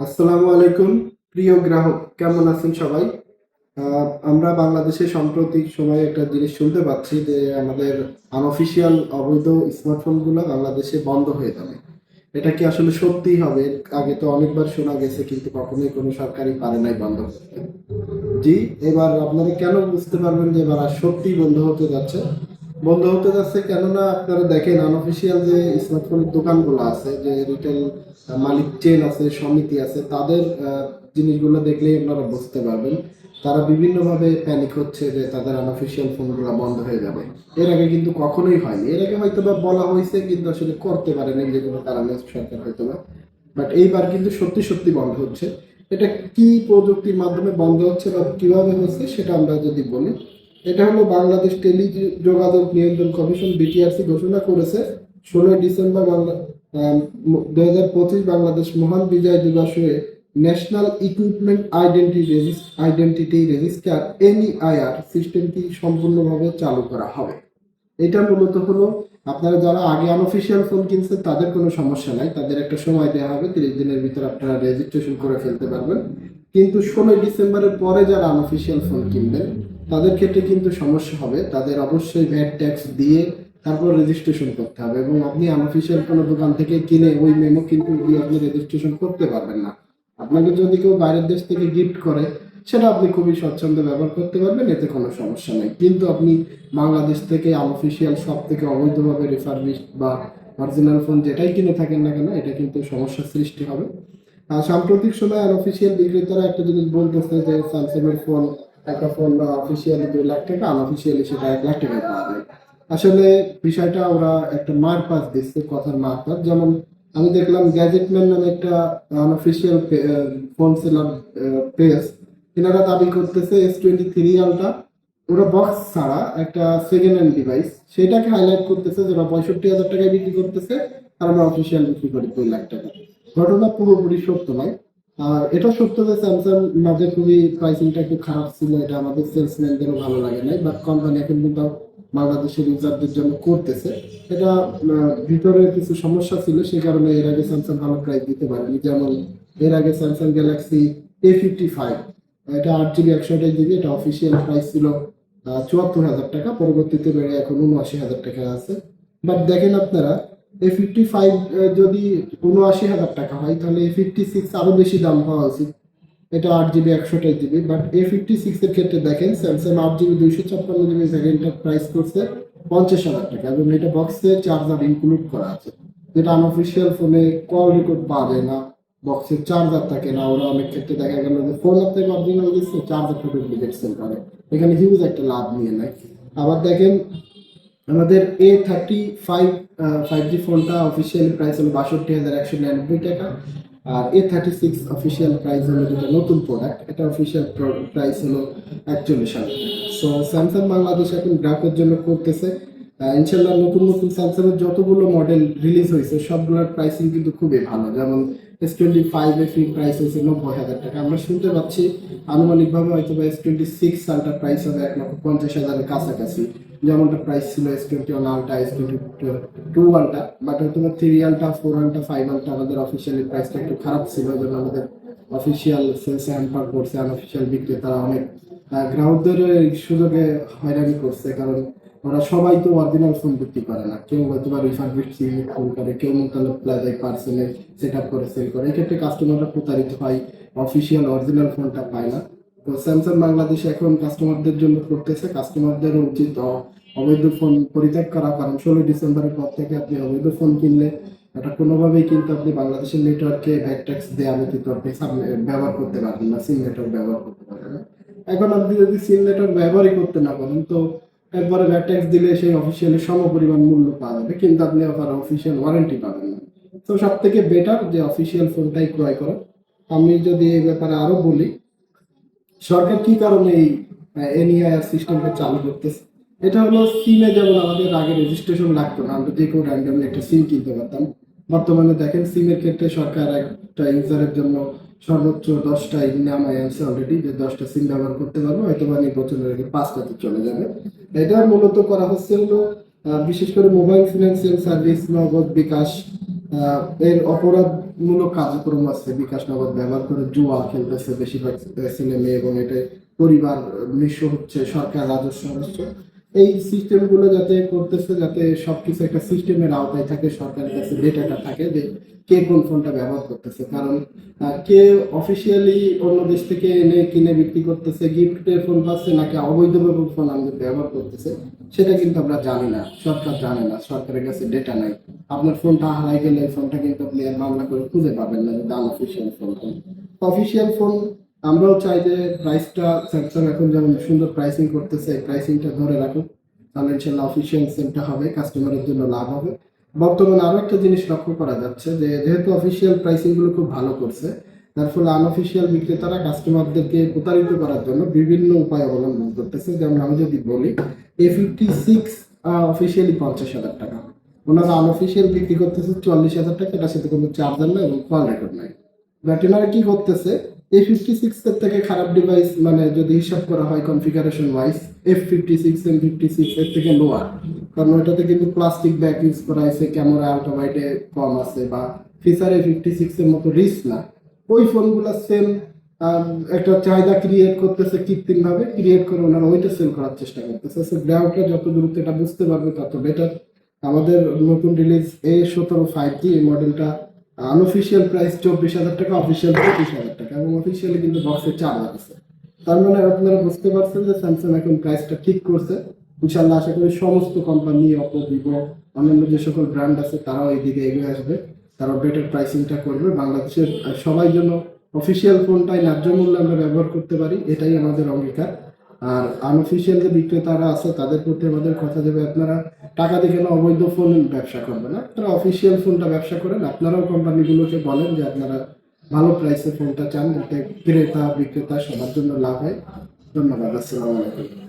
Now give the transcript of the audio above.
আসসালামু আলাইকুম, প্রিয় গ্রাহক, কেমন আছেন সবাই? আমরা বাংলাদেশে সাম্প্রতিক সময়ে একটা জিনিস শুনতে পাচ্ছি যে আমাদের আনঅফিসিয়াল অবৈধ স্মার্টফোনগুলো বাংলাদেশে বন্ধ হয়ে যাবে। এটা কি আসলে সত্যি হবে? আগে তো অনেকবার শোনা গেছে, কিন্তু কখনোই কোনো সরকারি পারে নাই বন্ধ করতে। জি, এবার আপনারা কেন বুঝতে পারবেন যে এবার আর সত্যি বন্ধ হতে যাচ্ছে? বন্ধ হতে যাচ্ছে কেননা আপনারা দেখেন আনঅফিসিয়াল যে স্মার্টফোনের দোকানগুলো আছে, যে রিটেল মালিক চেন আছে, সমিতি আছে, তাদের জিনিসগুলো দেখলেই আপনারা বুঝতে পারবেন। তারা বিভিন্নভাবে প্যানিক হচ্ছে যে তাদের আনঅফিসিয়াল ফোনগুলো বন্ধ হয়ে যাবে। এর আগে কিন্তু কখনোই হয়নি। এর আগে হয়তো বা বলা হয়েছে, কিন্তু আসলে করতে পারেনি যে কোনো কারণে, সরকার হয়তো বা বাট এইবার কিন্তু সত্যি সত্যি বন্ধ হচ্ছে। এটা কি প্রযুক্তির মাধ্যমে বন্ধ হচ্ছে বা কীভাবে হচ্ছে, সেটা আমরা যদি বলি এটা হলো বাংলাদেশ টেলি যোগাযোগ নিয়ন্ত্রণ কমিশন, বিটিআরসি ঘোষণা করেছে। ষোলোই ডিসেম্বর বাংলা দু হাজার পঁচিশ বাংলাদেশ মহান বিজয় দিবসে national equipment identity identity register, NEIR সিস্টেমটি সম্পূর্ণভাবে চালু করা হবে। এটা মূলত হলো, আপনারা যারা আগে আনঅফিসিয়াল ফোন কিনছেন, তাদের কোনো সমস্যা নাই। তাদের একটা সময় দেওয়া হবে, তিরিশ দিনের ভিতর আপনারা রেজিস্ট্রেশন করে ফেলতে পারবেন। কিন্তু ষোলোই ডিসেম্বরের পরে যারা আনঅফিসিয়াল ফোন কিনবেন, তাদের ক্ষেত্রে কিন্তু সমস্যা হবে। তাদের অবশ্যই ভ্যাট ট্যাক্স দিয়ে তারপর রেজিস্ট্রেশন করতে হবে এবং আপনি আনঅফিসিয়াল কোনো দোকান থেকে কিনে ওই মেমো কিন্তু দিয়ে আপনি রেজিস্ট্রেশন করতে পারবেন না। আপনাকে যদি কেউ বাইরের দেশ থেকে গিফট করে, সেটা আপনি খুবই স্বচ্ছন্দে ব্যবহার করতে পারবেন, এতে কোনো সমস্যা নেই। কিন্তু আপনি বাংলাদেশ থেকে আনঅফিসিয়াল সব থেকে অবৈধভাবে রিফারবিশ বা অরিজিনাল ফোন যেটাই কিনে থাকেন না কেন, এটা কিন্তু সমস্যার সৃষ্টি হবে। সাম্প্রতিক সময় আনঅফিসিয়াল বিক্রেতারা একটা জিনিস বলতেছে যে স্যামসাং এর ফোন একটা ফোন অফিসিয়ালি দুই লাখ টাকা আনঅফিসিয়ালি সেটা এক লাখ টাকায় পাওয়া যায়। আসলে বিষয়টা ওরা একটা মারপাস দিচ্ছে, কথার মারপাস যেমন আমি দেখলাম গ্যাজেটম্যান নামে একটা আনঅফিসিয়াল ফোন সেলার পেজ এনারা দাবি করতেছে এস টোয়েন্টি থ্রি আলটা, ওরা বক্স ছাড়া একটা সেকেন্ড হ্যান্ড ডিভাইস সেটাকে হাইলাইট করতেছে যে ওরা পঁয়ষট্টি হাজার টাকায় বিক্রি করতেছে, আর আমরা অফিসিয়াল বিক্রি করি দুই লাখ টাকা। ঘটনা পুরোপুরি সত্য নয়। এটা সত্য যে স্যামসাং মাঝে খুবই প্রাইসিংটা একটু খারাপ ছিল, এটা আমাদের সেলসম্যানদেরও ভালো লাগে নাই বাট কোম্পানি এখন কিন্তু বাংলাদেশের ইউজারদের জন্য করতেছে। এটা ভিতরে কিছু সমস্যা ছিল, সেই কারণে এর আগে স্যামসাং ভালো প্রাইস দিতে পারেনি। যেমন এর আগে Samsung Galaxy A fifty five এটা আট জিবি একশো আঠাশ জিবি এটা অফিসিয়াল প্রাইস ছিল চুয়াত্তর হাজার টাকা, পরবর্তীতে বেড়ে এখন উনআশি হাজার টাকা আছে। বাট দেখেন আপনারা এ ফিফটি ফাইভ যদি উনআশি হাজার টাকা হয়, তাহলে এ ফিফটি সিক্স আরও বেশি দাম হওয়া উচিত। এটা আট জিবি একশো আঠাশ GB but A fifty six এর ক্ষেত্রে দেখেন স্যামসাং আট জিবি দুইশো ছাপ্পান্ন জিবি ভ্যারিয়েন্টের প্রাইস করছে পঞ্চাশ হাজার টাকা, এবং এটা বক্সে চার্জার ইনক্লুড করা আছে। যেটা আনঅফিসিয়াল ফোনে কল রেকর্ড পাওয়া না বক্সের চার্জার থাকে না। ওরা অনেক ক্ষেত্রে দেখা গেল যে ফোন আপনাকে অরিজিনাল দিচ্ছে চার্জারটা ডুপ্লিকেট সেল করে এখানে হিউজ একটা লাভ নিয়ে নেয়। আবার দেখেন আমাদের A thirty five five G ফোনটা অফিসিয়াল প্রাইস হলো বাষট্টি হাজার একশো নিরানব্বই টাকা। আর A thirty six official price হলো যেটা নতুন প্রোডাক্ট এটা অফিসিয়াল প্রাইস হলো একচল্লিশ হাজার সো স্যামসাং বাংলাদেশ এখন গ্রাহকের জন্য করতেছে। ইনশাল্লাহ নতুন নতুন স্যামসাংয়ের যতগুলো মডেল রিলিজ হয়েছে, সবগুলোর প্রাইসিং কিন্তু খুবই ভালো। যেমন এস টোয়েন্টি ফাইভ এর ফ্রি প্রাইস হয়েছে নব্বই হাজার টাকা। আমরা শুনতে পাচ্ছি, আনুমানিকভাবে হয়তো বা এস টোয়েন্টি সিক্স সালটার প্রাইস হবে এক লক্ষ পঞ্চাশ হাজারের কাছাকাছি। যেমনটা প্রাইস ছিল S twenty one ultra S twenty two ultra but হয়তো বা থ্রি আলটা ফোর আলটা ফাইভ আলটা আমাদের অফিসিয়ালি প্রাইসটা একটু খারাপ ছিল যেন আমাদের অফিসিয়াল সেলসে হ্যাম্পার করছে আনঅফিসিয়াল বিক্রেতারা অনেক। গ্রাহকদের সুযোগে হয়রানি করছে, কারণ ওরা সবাই তো অরিজিনাল ফোন বিক্রি করে না। কেউ হয়তো বা রিফারবিট ফোন করে, কেউ মোতালে প্লাজায় পার্সেলে সেট আপ করে সেল করে। এক্ষেত্রে কাস্টমাররা প্রতারিত হয় অফিসিয়াল অরিজিনাল ফোনটা পায় না। তো স্যামসাং বাংলাদেশ এখন কাস্টমারদের জন্য করতেছে। কাস্টমারদেরও উচিত অবৈধ ফোন পরিত্যাগ করা। কারণ ষোলোই ডিসেম্বরের পর থেকে আপনি অবৈধ ফোন কিনলে এটা কোনোভাবেই কিন্তু আপনি বাংলাদেশের নেটওয়ার্কে ব্যাক ট্যাক্স দেওয়া ব্যতীত আপনি ব্যবহার করতে পারবেন না সিম নেটওয়ার্ক ব্যবহার করতে পারবেন এখন আপনি যদি সিম নেটওয়ার্ক ব্যবহারই করতে না পারেন, তো একবারে ভ্যাট ট্যাক্স দিলে সেই অফিসিয়ালি সম পরিমাণ মূল্য পাওয়া যাবে, কিন্তু আপনি আবার অফিসিয়াল ওয়ারেন্টি পাবেন না। তো সব থেকে বেটার যে অফিসিয়াল ফোনটাই ক্রয় করা। আমি যদি এই ব্যাপারে আরও বলি, সরকার কি কারণে এই এনইআইআর সিস্টেমটা চালু করতেছে? এটা হলো সিমে যেমন আমাদের আগে রেজিস্ট্রেশন লাগতো না, আমরা যে কেউ র্যান্ডামলি একটা সিম কিনতে পারতাম। বর্তমানে দেখেন সিমের ক্ষেত্রে সরকার একটা ইউজারের জন্য সর্বোচ্চ দশটা নামায় আনছে অলরেডি যে দশটা সিম ব্যবহার করতে পারব, হয়তো বা নির্বাচনের আগে পাঁচটাতে চলে যাবে। এটা মূলত করা হচ্ছে হলো বিশেষ করে মোবাইল ফিনান্সিয়াল সার্ভিস নগদ বিকাশ এর অপরাধমূলক কার্যক্রম আছে, বিকাশ নগদ ব্যবহার করে জুয়া খেলতেছে বেশিরভাগ ছেলে মেয়ে এবং এটা পরিবার নিঃস্ব হচ্ছে সরকার, রাজস্ব হচ্ছে এই সিস্টেমগুলো যাতে করতেছে, যাতে সবকিছু একটা সিস্টেমের আওতায় থাকে, সরকারের কাছে ডেটাটা থাকে যে কে কোন ফোনটা ব্যবহার করতেছে। কারণ কে অফিসিয়ালি অন্য দেশ থেকে এনে কিনে বিক্রি করতেছে গিফটের ফোন পাচ্ছে নাকি অবৈধভাবে ফোন আমাদের ব্যবহার করতেছে, সেটা কিন্তু আমরা জানি না। সরকার জানে না, সরকারের কাছে ডেটা নাই। আপনার ফোনটা হারাই গেলে ফোনটা কিন্তু আপনি মামলা করে খুঁজে পাবেন না যদি আনঅফিসিয়াল ফোন অফিসিয়াল ফোন আমরাও চাই যে প্রাইসটা স্যামসাং এখন যেমন সুন্দর প্রাইসিং করতেছে প্রাইসিংটা ধরে রাখুক। তাহলে ইনশাল্লাহ অফিসিয়াল সেলটা হবে কাস্টমারের জন্য লাভ হবে। বর্তমানে আরও একটা জিনিস লক্ষ্য করা যাচ্ছে যে, যেহেতু অফিসিয়াল প্রাইসিংগুলো খুব ভালো করছে, তার ফলে আনঅফিসিয়াল বিক্রেতারা কাস্টমারদেরকে প্রতারিত করার জন্য বিভিন্ন উপায় অবলম্বন করতেছে। যেমন আমি যদি বলি এ ফিফটি সিক্স অফিসিয়ালি পঞ্চাশ হাজার টাকা। ওনারা আনঅফিসিয়াল বিক্রি করতেছে চুয়াল্লিশ হাজার টাকা, এটার সাথে কোনো চার্জার নাই এবং কল রেকর্ড নাই। বাট এনারা কি করতেছে? এ ফিফটি সিক্স এর থেকে খারাপ ডিভাইস মানে যদি হিসাব করা হয় configuration wise F fifty six M fifty six এর থেকে লোয়ার কারণ ওটাতে কিন্তু প্লাস্টিক ব্যাগ ইউজ করা হয়েছে ক্যামেরা আল্ট্রাওয়াইডে কম আছে বা ফিচারে ফিফটি সিক্স এর মতো রিস্ক না। ওই ফোনগুলো সেম একটা চাহিদা ক্রিয়েট করতেছে কৃত্রিম ভাবে ক্রিয়েট করে ওনারা ওইটা সেল করার চেষ্টা করতেছে। সো গ্রাহকরা যত দ্রুত এটা বুঝতে পারবে, তত বেটার আমাদের নতুন রিলিজ এ সতেরো ফাইভ জি এই মডেলটা আনঅফিসিয়াল প্রাইস চব্বিশ হাজার টাকা অফিসিয়াল পঁচিশ হাজার টাকা এবং অফিসিয়ালি কিন্তু বক্সে চার আছে। তার মানে আপনারা বুঝতে পারছেন যে স্যামসাং এখন প্রাইসটা ঠিক করছে। ইনশাল্লাহ আশা করি সমস্ত কোম্পানি অপো ভিভো অন্যান্য যে সকল ব্র্যান্ড আছে, তারাও এই দিকে এগিয়ে আসবে। তারা বেটার প্রাইসিংটা করবে। বাংলাদেশের সবাই জন্য অফিসিয়াল ফোনটাই ন্যায্য মূল্যে আমরা ব্যবহার করতে পারি, এটাই আমাদের অঙ্গীকার। আর আনঅফিসিয়াল যে বিক্রেতারা আছে, তাদের প্রতি আমাদের কথা দেবে, আপনারা টাকা দিয়ে কেন অবৈধ ফোন ব্যবসা করবেন আপনারা অফিসিয়াল ফোনটা ব্যবসা করেন, আপনারাও কোম্পানিগুলোকে বলেন যে আপনারা ভালো প্রাইসে ফোনটা চান, যাতে ক্রেতা, বিক্রেতা সবার জন্য লাভ হয়। ধন্যবাদ, আসসালামু আলাইকুম।